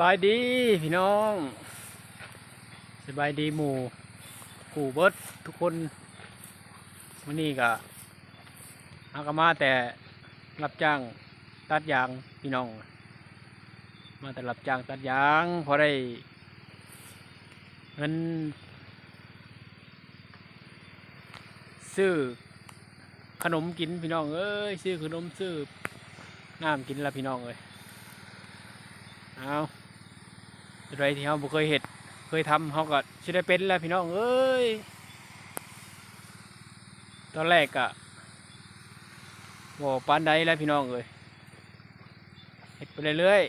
บายดีพี่น้องสบายดีหมู่กูเบิร์ดทุกคนวันนี้ก็อากมาแต่รับจ้างตัดยางพี่น้อง มาแต่รับจ้างตัดยางพอได้เงินซื้อขนมกินพี่น้องเอ้ยซื้อขนมซื้อน้ำกินละพี่น้องเอ้ยเอา อะไรที่เราบ่เคยเห็ดเคยทำเขาก็ชิได้เป็นแล้วพี่น้องเอ้ยตอนแรกอะบ่ปานใดแล้วพี่น้องเอ้ยเห็ดไปเรื่อย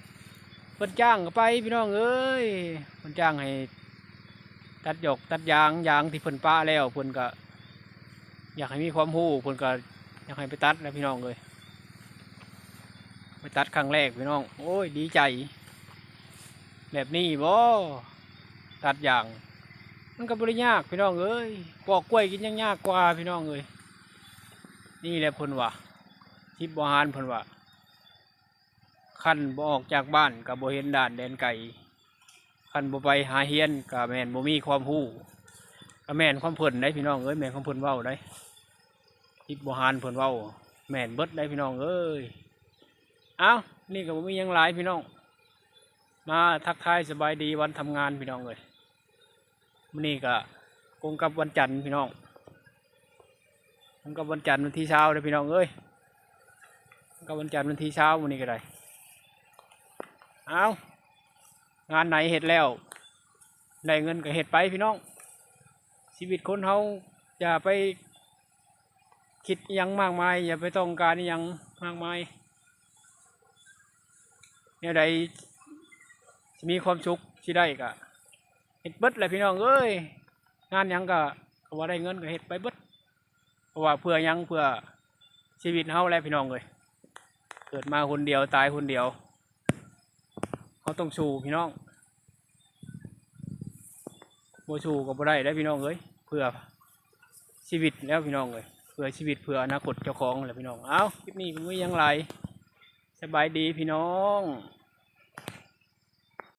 ๆเพิ่นจ้างก็ไปพี่น้องเอ้ยเพิ่นจ้างให้ตัดหยกตัดยางยางที่เพิ่นป้าแล้วเพิ่นก็ อยากให้มีความรู้เพิ่นก็อยากให้ไปตัดแล้วพี่น้องเอ้ยไปตัดครั้งแรกพี่น้อง โอ้ยดีใจ แบบนี้บ่ตัดอย่างมันก็บริยากพี่น้องเอ้ยปอกกล้วยกินยังยากกว่าพี่น้องเอ้ยนี่แหละพนว่าทิพย์บหารเพิ่นว่าคันบ่ออกจากบ้านกับบ่เห็นด่านแดนไก่คันบ่ไปหาเฮียนกับแม่นบ่มีความรู้กับแม่นความเพิ่นได้พี่น้องเอ้ยแม่นความเพิ่นเว้าได้ทิพย์บหารเพิ่นเว้า แม่นเบิดได้พี่น้องเอ้ยเอานี่ก็บ่มียังหลายพี่น้อง มาทักทายสบายดีวันทำงานพี่น้องเลยมื้อนี้ก็กงกับวันจันทร์พี่น้องกงกับวันจันทร์วันที่เช้าเลยพี่น้องเอ้ยกับวันจันทร์วันที่เช้ามื้อนี้ก็ได้เอางานไหนเห็ดแล้วได้เงินก็เห็ดไปพี่น้อง ชีวิตคนเฮาอย่าไปคิดยังมากมาย อย่าไปต้องการยังมากมายเนี่ยใด มีความสุขที่ได้ก็เฮ็ดเบิดแหละพี่น้องเอ้ยงานยังก็ก็ว่าได้เงินก็เฮ็ดไปเบิดเพราะว่าเพื่อยังเพื่อชีวิตเฮาแหละพี่น้องเอ้ยเกิดมาคนเดียวตายคนเดียวเขาต้องสู้พี่น้องบ่สู้ก็บ่ได้ได้พี่น้องเอ้ยเพื่อชีวิตแล้วพี่น้องเอ้ยเพื่อชีวิตเพื่ออนาคตเจ้าของแหละพี่น้อง เอ้าคลิปนี้ผมมีหยังไรสบายดีพี่น้อง